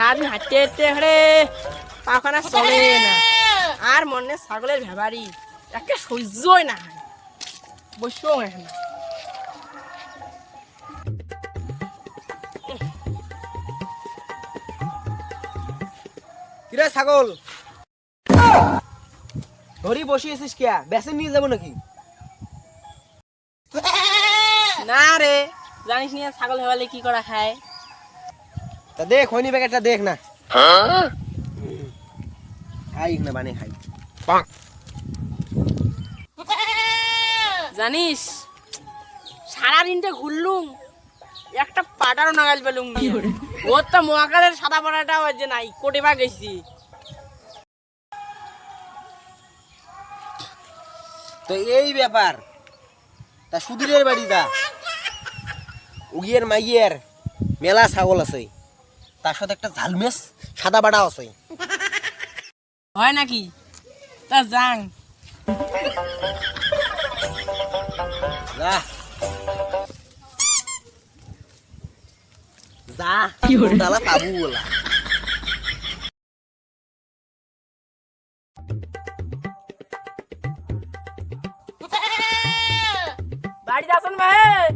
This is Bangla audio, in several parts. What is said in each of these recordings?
সারাদিন হাঁটতে হাঁটতে হারে পাখানা চলে না। আর মনে ছাগলের ভেবারি একে সহ্যই না হয়। বসেও এখন কিরে ছাগল? ধরি বসিয়েছিস কিয়া? বেসে নিয়ে যাব নাকি? না রে জানিস নিয়ে ছাগল হেবালে কি করা খায়? তা দেখ হয়নি প্যাকেটটা দেখ না। খাই না বানিয়ে খাই। জানিস সারা দিনটা ঘুরলুম একটা পাটারও নাগাল পেলুম। ওর তো মহাকালের সাদা পাটাটা ওই যে নাই কোটে বা গেছি। তো এই ব্যাপার। তা সুধীরের বাড়ি যা। উগিয়ের মাইয়ের মেলা ছাগল আছে। তার সাথে একটা ঝালমেস সাদা বাড়া আছে। হয় নাকি? তা যাং যা যা ডালা পাবু বলা। বাড়িতে আসুন ভাই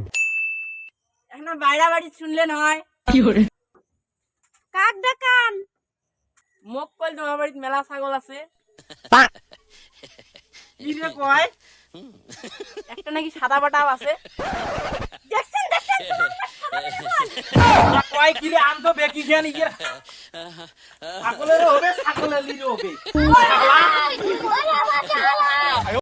এখন বাইরা বাড়ি শুনলেন হয় কাক ডাকান মোক কল তোমার বাড়িতে মেলা ছাগল আছে কি রে কয় একটা নাকি সাদা বাটাও আছে দেখছেন দেখছেন কয় কিরে আম তো বেকি জ্ঞান ইয়ে হবে ছাগলের হবে